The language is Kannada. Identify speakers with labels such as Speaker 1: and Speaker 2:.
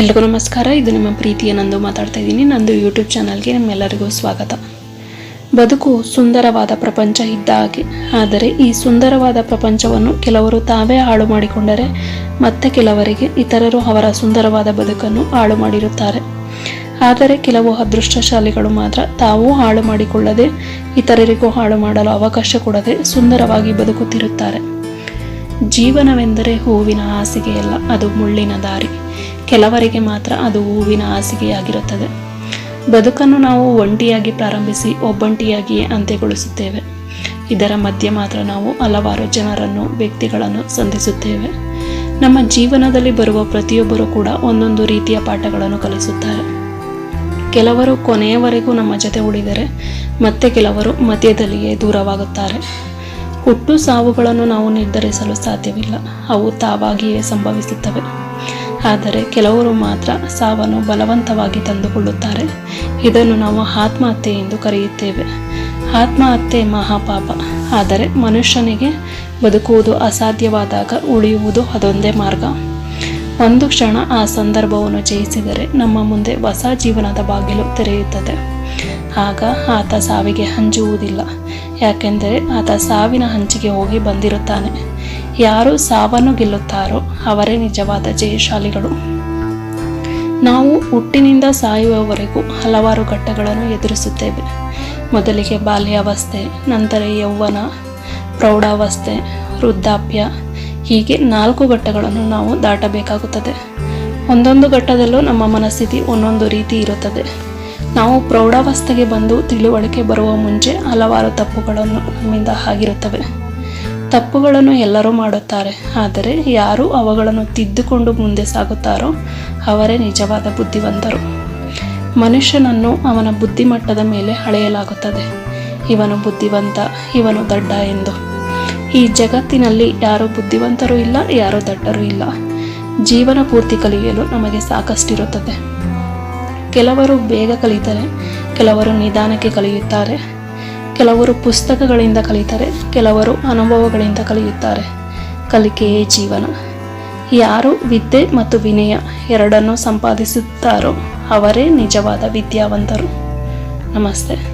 Speaker 1: ಎಲ್ರಿಗೂ ನಮಸ್ಕಾರ. ಇದು ನಿಮ್ಮ ಪ್ರೀತಿಯ ನಂದು ಮಾತಾಡ್ತಾ ಇದ್ದೀನಿ. ನಂದು ಯೂಟ್ಯೂಬ್ ಚಾನಲ್ಗೆ ನಿಮ್ಮೆಲ್ಲರಿಗೂ ಸ್ವಾಗತ. ಬದುಕು ಸುಂದರವಾದ ಪ್ರಪಂಚ ಇದ್ದ ಹಾಗೆ, ಆದರೆ ಈ ಸುಂದರವಾದ ಪ್ರಪಂಚವನ್ನು ಕೆಲವರು ತಾವೇ ಹಾಳು ಮಾಡಿಕೊಂಡರೆ ಮತ್ತೆ ಕೆಲವರಿಗೆ ಇತರರು ಅವರ ಸುಂದರವಾದ ಬದುಕನ್ನು ಹಾಳು ಮಾಡಿರುತ್ತಾರೆ. ಆದರೆ ಕೆಲವು ಅದೃಷ್ಟಶಾಲಿಗಳು ಮಾತ್ರ ತಾವೂ ಹಾಳು ಮಾಡಿಕೊಳ್ಳದೆ ಇತರರಿಗೂ ಹಾಳು ಮಾಡಲು ಅವಕಾಶ ಕೊಡದೆ ಸುಂದರವಾಗಿ ಬದುಕುತ್ತಿರುತ್ತಾರೆ. ಜೀವನವೆಂದರೆ ಹೂವಿನ ಹಾಸಿಗೆಯಲ್ಲ, ಅದು ಮುಳ್ಳಿನ ದಾರಿ. ಕೆಲವರಿಗೆ ಮಾತ್ರ ಅದು ಹೂವಿನ ಹಾಸಿಗೆಯಾಗಿರುತ್ತದೆ. ಬದುಕನ್ನು ನಾವು ಒಂಟಿಯಾಗಿ ಪ್ರಾರಂಭಿಸಿ ಒಬ್ಬಂಟಿಯಾಗಿಯೇ ಅಂತ್ಯಗೊಳಿಸುತ್ತೇವೆ. ಇದರ ಮಧ್ಯೆ ಮಾತ್ರ ನಾವು ಹಲವಾರು ಜನರನ್ನು, ವ್ಯಕ್ತಿಗಳನ್ನು ಸಂಧಿಸುತ್ತೇವೆ. ನಮ್ಮ ಜೀವನದಲ್ಲಿ ಬರುವ ಪ್ರತಿಯೊಬ್ಬರು ಕೂಡ ಒಂದೊಂದು ರೀತಿಯ ಪಾಠಗಳನ್ನು ಕಲಿಸುತ್ತಾರೆ. ಕೆಲವರು ಕೊನೆಯವರೆಗೂ ನಮ್ಮ ಜೊತೆ ಉಳಿದರೆ, ಮತ್ತೆ ಕೆಲವರು ಮಧ್ಯದಲ್ಲಿಯೇ ದೂರವಾಗುತ್ತಾರೆ. ಹುಟ್ಟು ಸಾವುಗಳನ್ನು ನಾವು ನಿರ್ಧರಿಸಲು ಸಾಧ್ಯವಿಲ್ಲ. ಅವು ತಾವಾಗಿಯೇ ಸಂಭವಿಸುತ್ತವೆ. ಆದರೆ ಕೆಲವರು ಮಾತ್ರ ಸಾವನ್ನು ಬಲವಂತವಾಗಿ ತಂದುಕೊಳ್ಳುತ್ತಾರೆ. ಇದನ್ನು ನಾವು ಆತ್ಮಹತ್ಯೆ ಎಂದು ಕರೆಯುತ್ತೇವೆ. ಆತ್ಮಹತ್ಯೆ ಮಹಾಪಾಪ. ಆದರೆ ಮನುಷ್ಯನಿಗೆ ಬದುಕುವುದು ಅಸಾಧ್ಯವಾದಾಗ ಉಳಿಯುವುದು ಅದೊಂದೇ ಮಾರ್ಗ. ಒಂದು ಕ್ಷಣ ಆ ಸಂದರ್ಭವನ್ನು ಜಯಿಸಿದರೆ ನಮ್ಮ ಮುಂದೆ ಹೊಸ ಜೀವನದ ಬಾಗಿಲು ತೆರೆಯುತ್ತದೆ. ಆಗ ಆತ ಸಾವಿಗೆ ಹಂಜುವುದಿಲ್ಲ ಯಾಕೆಂದರೆ ಆತ ಸಾವಿನ ಹಂಚಿಗೆ ಹೋಗಿ ಬಂದಿರುತ್ತಾನೆ. ಯಾರು ಸಾವನ್ನು ಗೆಲ್ಲುತ್ತಾರೋ ಅವರೇ ನಿಜವಾದ ಜಯಶಾಲಿಗಳು. ನಾವು ಹುಟ್ಟಿನಿಂದ ಸಾಯುವವರೆಗೂ ಹಲವಾರು ಘಟ್ಟಗಳನ್ನು ಎದುರಿಸುತ್ತೇವೆ. ಮೊದಲಿಗೆ ಬಾಲ್ಯಾವಸ್ಥೆ, ನಂತರ ಯೌವನ, ಪ್ರೌಢಾವಸ್ಥೆ, ವೃದ್ಧಾಪ್ಯ, ಹೀಗೆ ನಾಲ್ಕು ಘಟ್ಟಗಳನ್ನು ನಾವು ದಾಟಬೇಕಾಗುತ್ತದೆ. ಒಂದೊಂದು ಘಟ್ಟದಲ್ಲೂ ನಮ್ಮ ಮನಸ್ಥಿತಿ ಒಂದೊಂದು ರೀತಿ ಇರುತ್ತದೆ. ನಾವು ಪ್ರೌಢಾವಸ್ಥೆಗೆ ಬಂದು ತಿಳುವಳಿಕೆ ಬರುವ ಮುಂಚೆ ಹಲವಾರು ತಪ್ಪುಗಳನ್ನು ನಮ್ಮಿಂದ ಆಗಿರುತ್ತವೆ. ತಪ್ಪುಗಳನ್ನು ಎಲ್ಲರೂ ಮಾಡುತ್ತಾರೆ. ಆದರೆ ಯಾರು ಅವುಗಳನ್ನು ತಿದ್ದುಕೊಂಡು ಮುಂದೆ ಸಾಗುತ್ತಾರೋ ಅವರೇ ನಿಜವಾದ ಬುದ್ಧಿವಂತರು. ಮನುಷ್ಯನನ್ನು ಅವನ ಬುದ್ಧಿಮಟ್ಟದ ಮೇಲೆ ಅಳೆಯಲಾಗುತ್ತದೆ. ಇವನು ಬುದ್ಧಿವಂತ, ಇವನು ದಡ್ಡ ಎಂದು. ಈ ಜಗತ್ತಿನಲ್ಲಿ ಯಾರು ಬುದ್ಧಿವಂತರೂ ಇಲ್ಲ, ಯಾರು ದಡ್ಡರೂ ಇಲ್ಲ. ಜೀವನ ಪೂರ್ತಿ ಕಲಿಯಲು ನಮಗೆ ಸಾಕಷ್ಟಿರುತ್ತದೆ. ಕೆಲವರು ಬೇಗ ಕಲಿತಾರೆ, ಕೆಲವರು ನಿಧಾನಕ್ಕೆ ಕಲಿಯುತ್ತಾರೆ, ಕೆಲವರು ಪುಸ್ತಕಗಳಿಂದ ಕಲಿತಾರೆ, ಕೆಲವರು ಅನುಭವಗಳಿಂದ ಕಲಿಯುತ್ತಾರೆ. ಕಲಿಕೆಯೇ ಜೀವನ. ಯಾರು ವಿದ್ಯೆ ಮತ್ತು ವಿನಯ ಎರಡನ್ನೂ ಸಂಪಾದಿಸುತ್ತಾರೋ ಅವರೇ ನಿಜವಾದ ವಿದ್ಯಾವಂತರು. ನಮಸ್ತೆ.